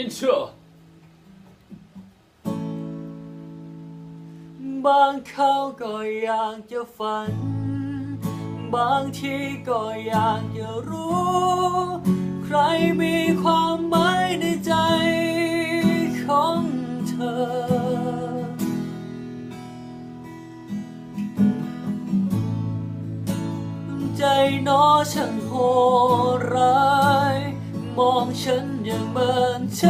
intro บางเขาก็อยากจะฝัน บางทีก็อยากจะรู้ ใครมีความหมายในใจของเธอใจน้อช่างโหดร้าย มองฉันอย่างเมินเฉ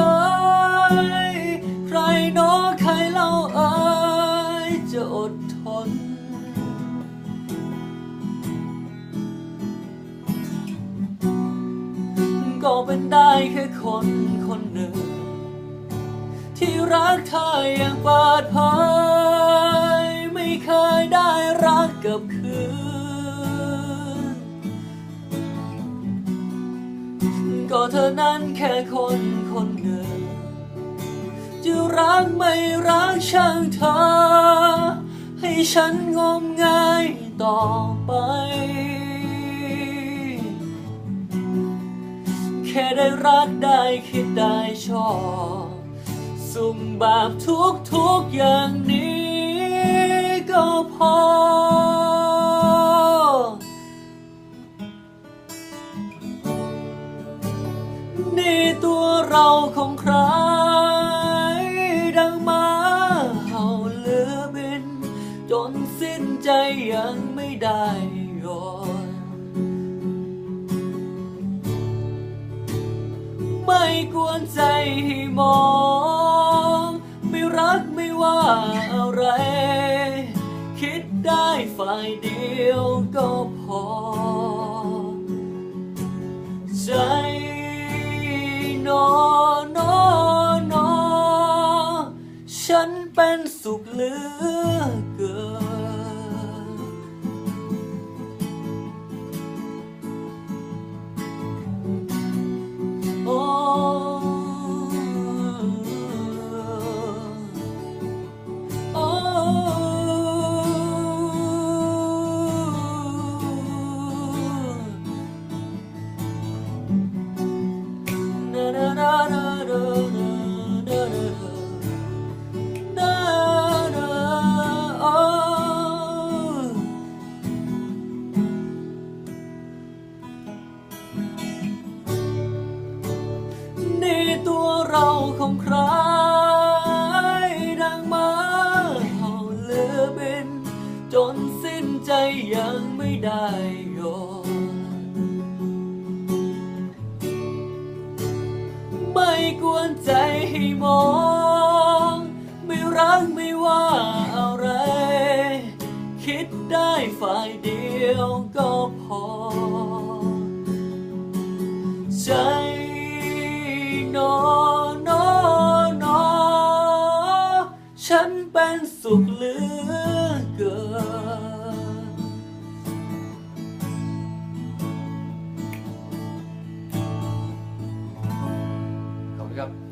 ยใครน้อใครเล่าเอ่ยจะอดทน ก็เป็นได้แค่คนคนหนึ่ง ที่รักเธออย่างปิดเผยไม่เคยได้รักกับคืน ก็เธอนั้นแค่คนคนหนึ่ง จะรักไม่รักช่างเธอ ให้ฉันงมงายต่อไป แค่ได้รักได้คิดได้ชอบ สุ่มแบบทุกทุกอย่างนี้ก็พอ เราของใคร ดังมาเห่าเหลือบิน จนสิ้นใจยังไม่ได้ยอนไม่กวนใจให้มอง ไม่รักไม่ว่าอะไร คิดได้ฝ่ายเดียวก็พอ ใจนอน ฉันเป็นสุขเหลือเกินโอ้โอ้นานานานา เราของใครดังมาเห่าเลือบิน จนสิ้นใจยังไม่ได้ยอมไม่กวนใจให้มอง ไม่รักไม่ว่าอะไร คิดได้ฝ่ายเดียวก็พอ ใจน้อ สุขเหลือเกิน ขอบคุณครับ